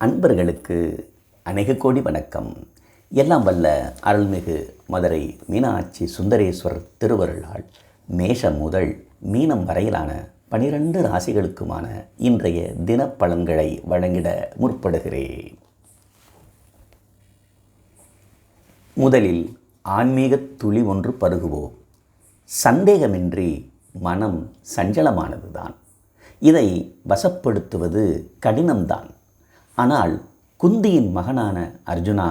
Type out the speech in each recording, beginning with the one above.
அன்பர்களுக்கு அநேக கோடி வணக்கம். எல்லாம் வல்ல அருள்மிகு மதுரை மீனாட்சி சுந்தரேஸ்வரர் திருவருளால் மேஷம் முதல் மீனம் வரையிலான பனிரெண்டு ராசிகளுக்குமான இன்றைய தினப்பலன்களை வழங்கிட முற்படுகிறேன். முதலில் ஆன்மீக துளி ஒன்று பருகுவோம். சந்தேகமின்றி மனம் சஞ்சலமானதுதான். இதை வசப்படுத்துவது கடினம்தான். ஆனால் குந்தியின் மகனான அர்ஜுனா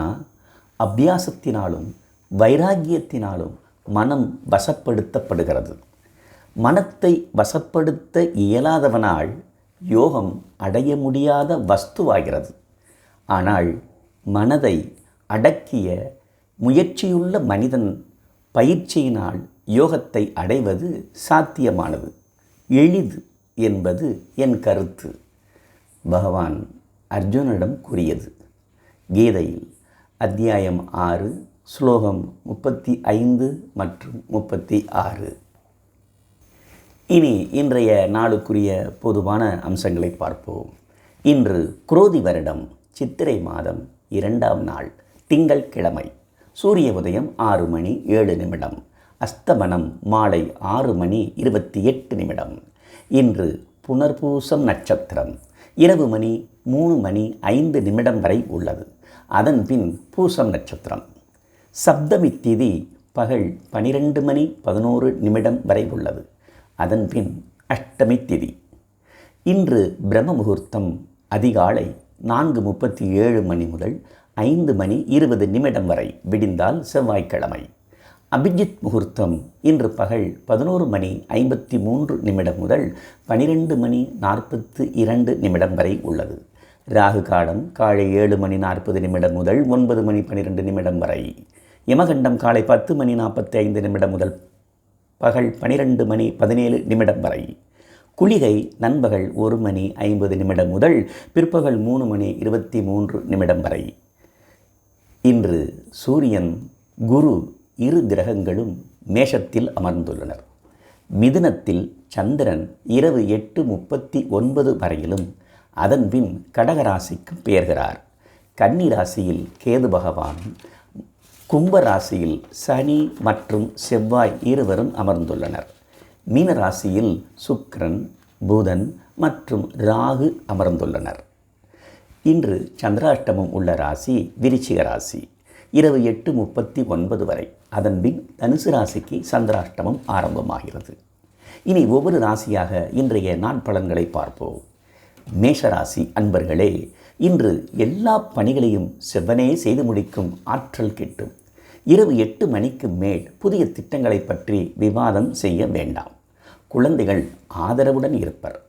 அபியாசத்தினாலும் வைராகியத்தினாலும் மனம் வசப்படுத்தப்படுகிறது. மனத்தை வசப்படுத்த இயலாதவனால் யோகம் அடைய முடியாத வஸ்துவாகிறது. ஆனால் மனதை அடக்கிய முயற்சியுள்ள மனிதன் பயிற்சியினால் யோகத்தை அடைவது சாத்தியமானது. எளிது என்பது என் கருத்து. பகவான் அர்ஜுனிடம் கூறியது. கீதையில் அத்தியாயம் ஆறு ஸ்லோகம் முப்பத்தி ஐந்து மற்றும் முப்பத்தி ஆறு. இனி இன்றைய நாளுக்குரிய பொதுவான அம்சங்களை பார்ப்போம். இன்று குரோதி வருடம் சித்திரை மாதம் இரண்டாம் நாள் திங்கள் கிழமை சூரிய உதயம் ஆறு மணி ஏழு நிமிடம் அஸ்தமனம் மாலை ஆறு மணி இருபத்தி எட்டு நிமிடம். இன்று புனர்பூசம் நட்சத்திரம் இரவு மணி மூணு மணி ஐந்து நிமிடம் வரை உள்ளது. அதன் பின் பூசம் நட்சத்திரம். சப்தமி திதி பகல் பனிரெண்டு மணி பதினோரு நிமிடம் வரை உள்ளது. அதன் பின் அஷ்டமி திதி. இன்று பிரம்ம முகூர்த்தம் அதிகாலை நான்கு முப்பத்தி ஏழு மணி முதல் ஐந்து மணி இருபது நிமிடம் வரை விடிந்தால் செவ்வாய்க்கிழமை. அபிஜித் முகூர்த்தம் இன்று பகல் பதினோரு மணி ஐம்பத்தி மூன்று நிமிடம் முதல் பனிரெண்டு மணி நாற்பத்து இரண்டு நிமிடம் வரை உள்ளது. ராகு காலம் காலை ஏழு மணி நாற்பது நிமிடம் முதல் ஒன்பது மணி பன்னிரெண்டு நிமிடம் வரை. யமகண்டம் காலை பத்து மணி நாற்பத்தி ஐந்து நிமிடம் முதல் பகல் பனிரெண்டு மணி பதினேழு நிமிடம் வரை. குளிகை நண்பகல் ஒரு மணி ஐம்பது நிமிடம் முதல் பிற்பகல் மூணு மணி இருபத்தி மூன்று நிமிடம் வரை. இன்று சூரியன் குரு இரு கிரகங்களும் மேஷத்தில் அமர்ந்துள்ளனர். மிதுனத்தில் சந்திரன் இரவு எட்டு முப்பத்தி ஒன்பது வரையிலும் அதன்பின் கடகராசிக்கு பெயர்கிறார். கன்னிராசியில் கேது பகவான் கும்பராசியில் சனி மற்றும் செவ்வாய் இருவரும் அமர்ந்துள்ளனர். மீன ராசியில் புதன் மற்றும் ராகு அமர்ந்துள்ளனர். இன்று சந்திராஷ்டமம் உள்ள ராசி விருச்சிக ராசி. இரவு எட்டு முப்பத்தி ஒன்பது வரை. அதன்பின் தனுசு ராசிக்கு சந்திராஷ்டமம் ஆரம்பமாகிறது. இனி ஒவ்வொரு ராசியாக இன்றைய நாட்பலன்களை பார்ப்போம். மேஷராசி அன்பர்களே இன்று எல்லா பணிகளையும் செவ்வனே செய்து முடிக்கும் ஆற்றல் கிட்டும். இரவு எட்டு மணிக்கு மேல் புதிய திட்டங்களை பற்றி விவாதம் செய்ய வேண்டாம். குழந்தைகள் ஆதரவுடன் இருப்பர்.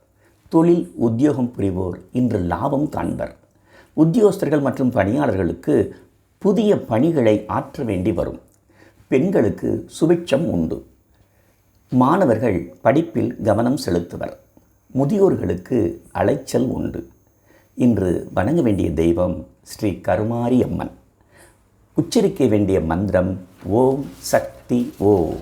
தொழில் உத்தியோகம் புரிவோர் இன்று லாபம் காண்பர். உத்தியோகஸ்தர்கள் மற்றும் பணியாளர்களுக்கு புதிய பணிகளை ஆற்ற வேண்டி வரும். பெண்களுக்கு சுபிட்சம் உண்டு. மாணவர்கள் படிப்பில் கவனம் செலுத்துவர். முதியோர்களுக்கு அலைச்சல் உண்டு. இன்று வணங்க வேண்டிய தெய்வம் ஸ்ரீ கருமாரி அம்மன் உச்சரிக்க வேண்டிய மந்திரம் ஓம் சக்தி ஓம்.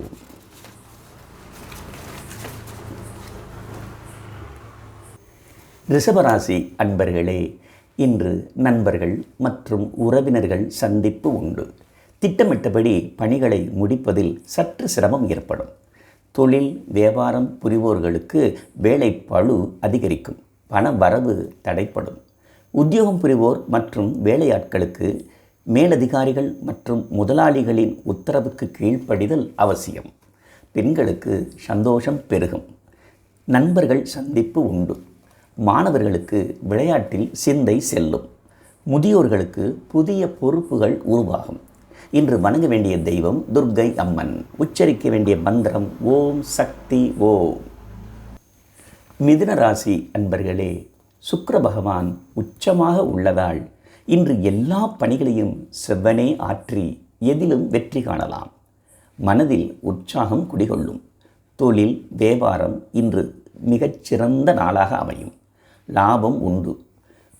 ரிஷபராசி அன்பர்களே இன்று நண்பர்கள் மற்றும் உறவினர்கள் சந்திப்பு உண்டு. திட்டமிட்டபடி பணிகளை முடிப்பதில் சற்று சிரமம் ஏற்படும். தொழில் வியாபாரம் புரிவோர்களுக்கு வேலை பழு அதிகரிக்கும். பண வரவு தடைப்படும். உத்தியோகம் புரிவோர் மற்றும் வேலையாட்களுக்கு மேலதிகாரிகள் மற்றும் முதலாளிகளின் உத்தரவுக்கு கீழ்ப்படிதல் அவசியம். பெண்களுக்கு சந்தோஷம் பெருகும். நண்பர்கள் சந்திப்பு உண்டு. மாணவர்களுக்கு விளையாட்டில் சிந்தை செல்லும். முதியோர்களுக்கு புதிய பொறுப்புகள் உருவாகும். இன்று வணங்க வேண்டிய தெய்வம் துர்க்கை அம்மன். உச்சரிக்க வேண்டிய மந்திரம் ஓம் சக்தி ஓம். மிதுன ராசி அன்பர்களே சுக்கர பகவான் உச்சமாக உள்ளதால் இன்று எல்லா பணிகளையும் செவ்வனே ஆற்றி எதிலும் வெற்றி காணலாம். மனதில் உற்சாகம் குடிகொள்ளும். தொழில் வியாபாரம் இன்று மிகச்சிறந்த நாளாக அமையும். லாபம் உண்டு.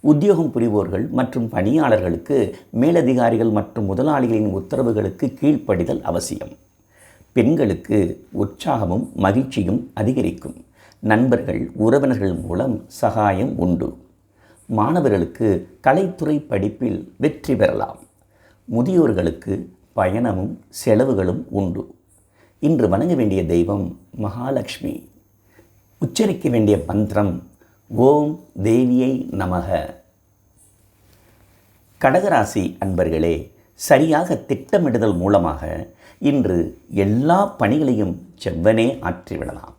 உத்தியோகம் புரிவோர்கள் மற்றும் பணியாளர்களுக்கு மேலதிகாரிகள் மற்றும் முதலாளிகளின் உத்தரவுகளுக்கு கீழ்ப்படிதல் அவசியம். பெண்களுக்கு உற்சாகமும் மகிழ்ச்சியும் அதிகரிக்கும். நண்பர்கள் உறவினர்கள் மூலம் சகாயம் உண்டு. மாணவர்களுக்கு கலைத்துறை படிப்பில் வெற்றி பெறலாம். முதியோர்களுக்கு பயணமும் செலவுகளும் உண்டு. இன்று வணங்க வேண்டிய தெய்வம் மகாலட்சுமி. உச்சரிக்க வேண்டிய மந்திரம் ஓம் தேவியை நமக. கடகராசி அன்பர்களே சரியாக திட்டமிடுதல் மூலமாக இன்று எல்லா பணிகளையும் செவ்வனே ஆற்றிவிடலாம்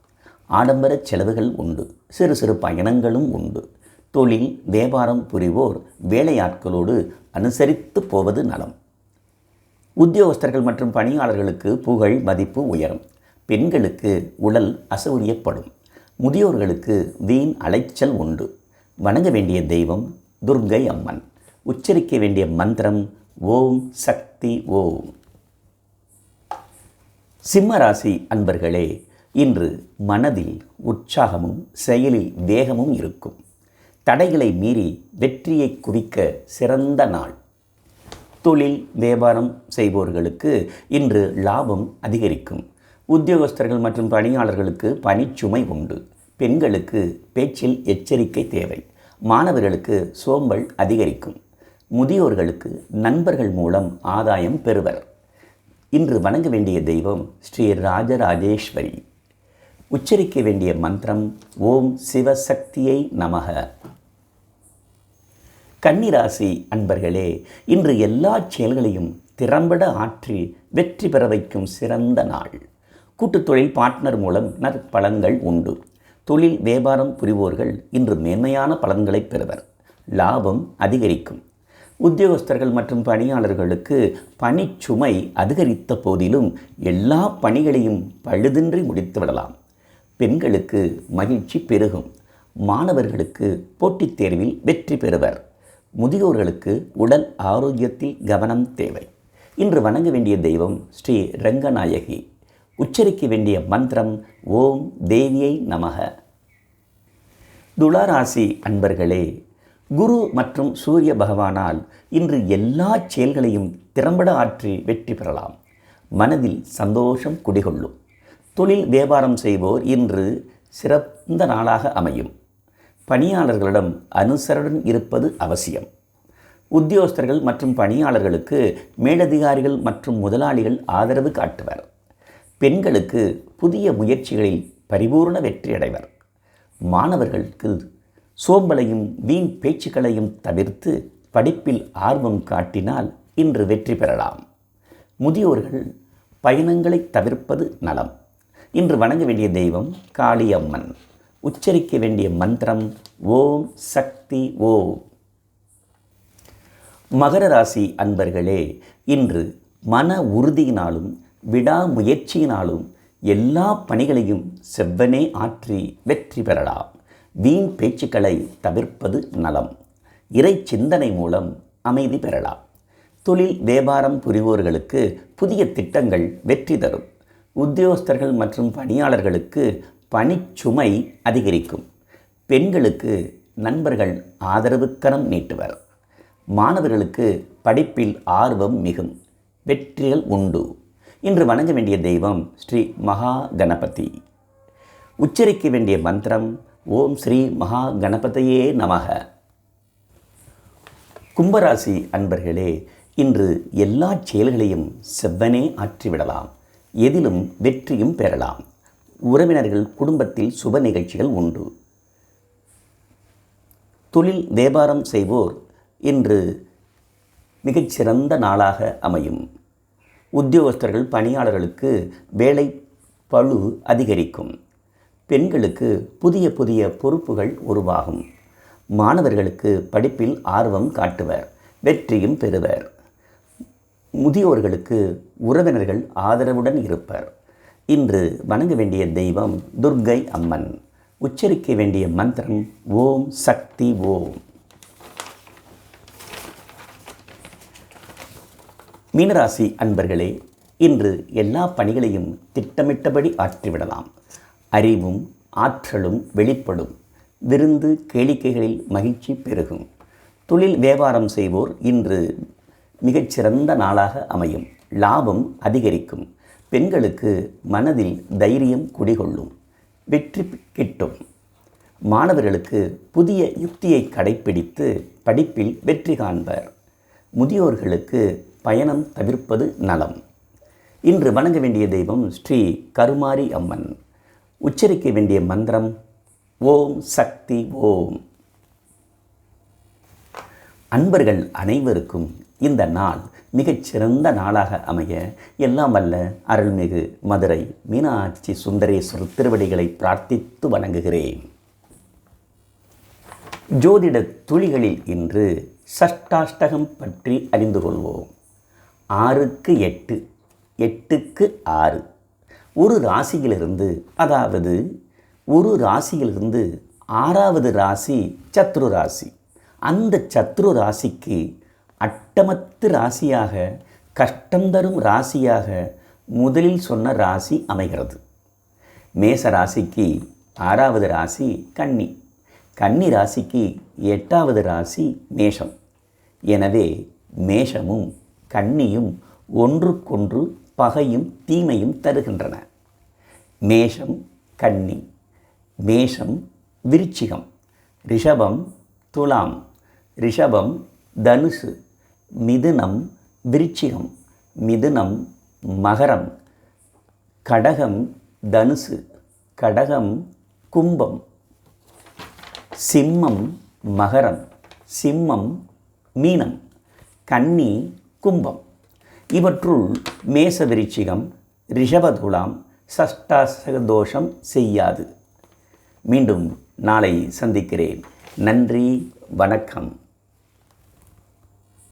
ஆடம்பர செலவுகள் உண்டு சிறு சிறு பயணங்களும் உண்டு. தொழில் வியாபாரம் புரிவோர் வேலையாட்களோடு அனுசரித்து போவது நலம். உத்தியோகஸ்தர்கள் மற்றும் பணியாளர்களுக்கு புகழ் மதிப்பு உயரும். பெண்களுக்கு உடல் அசௌரியப்படும். முதியோர்களுக்கு வீண் அலைச்சல் உண்டு. வணங்க வேண்டிய தெய்வம் துர்க்கை அம்மன். உச்சரிக்க வேண்டிய மந்திரம் ஓம் சக்தி ஓம். சிம்மராசி அன்பர்களே இன்று மனதில் உற்சாகமும் செயலில் வேகமும் இருக்கும். தடைகளை மீறி வெற்றியை குவிக்க சிறந்த நாள். தொழில் வியாபாரம் செய்பவர்களுக்கு இன்று லாபம் அதிகரிக்கும். உத்தியோகஸ்தர்கள் மற்றும் பணியாளர்களுக்கு பணிச்சுமை உண்டு. பெண்களுக்கு பேச்சில் எச்சரிக்கை தேவை. மாணவர்களுக்கு சோம்பல் அதிகரிக்கும். முதியோர்களுக்கு நண்பர்கள் மூலம் ஆதாயம் பெறுவர். இன்று வணங்க வேண்டிய தெய்வம் ஸ்ரீ ராஜராஜேஸ்வரி. உச்சரிக்க வேண்டிய மந்திரம் ஓம் சிவசக்தியை நமக. கன்னிராசி அன்பர்களே இன்று எல்லா செயல்களையும் திறம்பட ஆற்றி வெற்றி பெற வைக்கும் சிறந்த நாள். கூட்டுத் தொழில் பார்ட்னர் மூலம் நற்பலன்கள் உண்டு. தொழில் வியாபாரம் புரிவோர்கள் இன்று மேன்மையான பலன்களை பெறுவர். லாபம் அதிகரிக்கும். உத்தியோகஸ்தர்கள் மற்றும் பணியாளர்களுக்கு பணிச்சுமை அதிகரித்த போதிலும் எல்லா பணிகளையும் பழுதின்றி முடித்துவிடலாம் பெண்களுக்கு மகிழ்ச்சி பெருகும். மாணவர்களுக்கு போட்டித் தேர்வில் வெற்றி பெறுவர். முதியோர்களுக்கு உடல் ஆரோக்கியத்தில் கவனம் தேவை. இன்று வணங்க வேண்டிய தெய்வம் ஸ்ரீ ரங்கநாயகி. உச்சரிக்க வேண்டிய மந்திரம் ஓம் தேவியை நமக. துளாராசி அன்பர்களே குரு மற்றும் சூரிய பகவானால் இன்று எல்லா செயல்களையும் திறம்பட ஆற்றி வெற்றி பெறலாம். மனதில் சந்தோஷம் குடிகொள்ளும். தொழில் வியாபாரம் செய்வோர் இன்று சிறந்த நாளாக அமையும். பணியாளர்களிடம் அனுசரணன் இருப்பது அவசியம். உத்தியோகஸ்தர்கள் மற்றும் பணியாளர்களுக்கு மேலதிகாரிகள் மற்றும் முதலாளிகள் ஆதரவு காட்டுவர். பெண்களுக்கு புதிய முயற்சிகளில் பரிபூர்ண வெற்றி அடைவர். மாணவர்களுக்கு சோம்பலையும் வீண் பேச்சுக்களையும் தவிர்த்து படிப்பில் ஆர்வம் காட்டினால் இன்று வெற்றி பெறலாம். முதியோர்கள் பயணங்களை தவிர்ப்பது நலம். இன்று வணங்க வேண்டிய தெய்வம் காளியம்மன். உச்சரிக்க வேண்டிய மந்திரம் ஓம் சக்தி ஓம் மகர ராசி அன்பர்களே இன்று மன உறுதியினாலும் விடாமுயற்சியினாலும் எல்லா பணிகளையும் செவ்வனே ஆற்றி வெற்றி பெறலாம் வீண் பேச்சுக்களை தவிர்ப்பது நலம். இறை சிந்தனை மூலம் அமைதி பெறலாம் தொழில் வியாபாரம் புரிவோர்களுக்கு புதிய திட்டங்கள் வெற்றி தரும். உத்தியோகஸ்தர்கள் மற்றும் பணியாளர்களுக்கு பணிச்சுமை அதிகரிக்கும். பெண்களுக்கு நண்பர்கள் ஆதரவுக்கரம் நீட்டுவர். மாணவர்களுக்கு படிப்பில் ஆர்வம் மிகும். வெற்றிகள் உண்டு. இன்று வணங்க வேண்டிய தெய்வம் ஸ்ரீ மகா கணபதி உச்சரிக்க வேண்டிய மந்திரம் ஓம் ஸ்ரீ மகா கணபதியே நமக. கும்பராசி அன்பர்களே இன்று எல்லா செயல்களையும் செவ்வனே ஆற்றிவிடலாம். எதிலும் வெற்றியும் பெறலாம். உறவினர்கள் குடும்பத்தில் சுப நிகழ்ச்சிகள் உண்டு. தொழில் வியாபாரம் செய்வோர் இன்று மிகச்சிறந்த நாளாக அமையும். உத்தியோகஸ்தர்கள் பணியாளர்களுக்கு வேலை பளு அதிகரிக்கும். பெண்களுக்கு புதிய புதிய பொறுப்புகள் உருவாகும். மாணவர்களுக்கு படிப்பில் ஆர்வம் காட்டுவர் வெற்றியும் பெறுவர். முதியோர்களுக்கு உறவினர்கள் ஆதரவுடன் இருப்பர். இன்று வணங்க வேண்டிய தெய்வம் துர்க்கை அம்மன். உச்சரிக்க வேண்டிய மந்திரம் ஓம் சக்தி ஓம். மீனராசி அன்பர்களே இன்று எல்லா பணிகளையும் திட்டமிட்டபடி ஆற்றிவிடலாம். அறிவும் ஆற்றலும் வெளிப்படும். விருந்து கேளிக்கைகளில் மகிழ்ச்சி பெருகும். தொழில் வியாபாரம் செய்வோர் இன்று மிகச்சிறந்த நாளாக அமையும். லாபம் அதிகரிக்கும். பெண்களுக்கு மனதில் தைரியம் குடிகொள்ளும். வெற்றி கிட்டும். மாணவர்களுக்கு புதிய யுக்தியை கடைப்பிடித்து படிப்பில் வெற்றி காண்பர். முதியோர்களுக்கு பயணம் தவிர்ப்பது நலம். இன்று வணங்க வேண்டிய தெய்வம் ஸ்ரீ கருமாரி அம்மன். உச்சரிக்க வேண்டிய மந்திரம் ஓம் சக்தி ஓம். அன்பர்கள் அனைவருக்கும் இந்த நாள் மிகச்சிறந்த நாளாக அமைய எல்லாம் வல்ல அருள்மிகு மதுரை மீனாட்சி சுந்தரேஸ்வரர் திருவடிகளை பிரார்த்தித்து வணங்குகிறேன். ஜோதிட துளிகளில் இன்று சஷ்டாஷ்டகம் பற்றி அறிந்து கொள்வோம். ஆறுக்கு எட்டு எட்டுக்கு ஆறு. ஒரு ராசியிலிருந்து அதாவது ஒரு ராசியிலிருந்து ஆறாவது ராசி சத்ரு ராசி அந்த சத்ரு ராசிக்கு அட்டமத்து ராசியாக கஷ்டம் தரும் ராசியாக முதலில் சொன்ன ராசி அமைகிறது. மேச ராசிக்கு ஆறாவது ராசி கன்னி. கன்னி ராசிக்கு எட்டாவது ராசி மேஷம். எனவே மேஷமும் கண்ணியும் ஒன்றுக்கொன்று பகையும் தீமையும் தருகின்றன. மேஷம் கன்னி மேஷம் விருச்சிகம் ரிஷபம் துலாம் ரிஷபம் தனுசு மிதுனம் விருச்சிகம் மிதுனம் மகரம் கடகம் தனுசு கடகம் கும்பம் சிம்மம் மகரம் சிம்மம் மீனம் கன்னி கும்பம். இவற்றுள் மேச விருச்சிகம் ரிஷபதுலாம் சஷ்டாசக தோஷம் செய்யாது. மீண்டும் நாளை சந்திக்கிறேன். நன்றி வணக்கம்.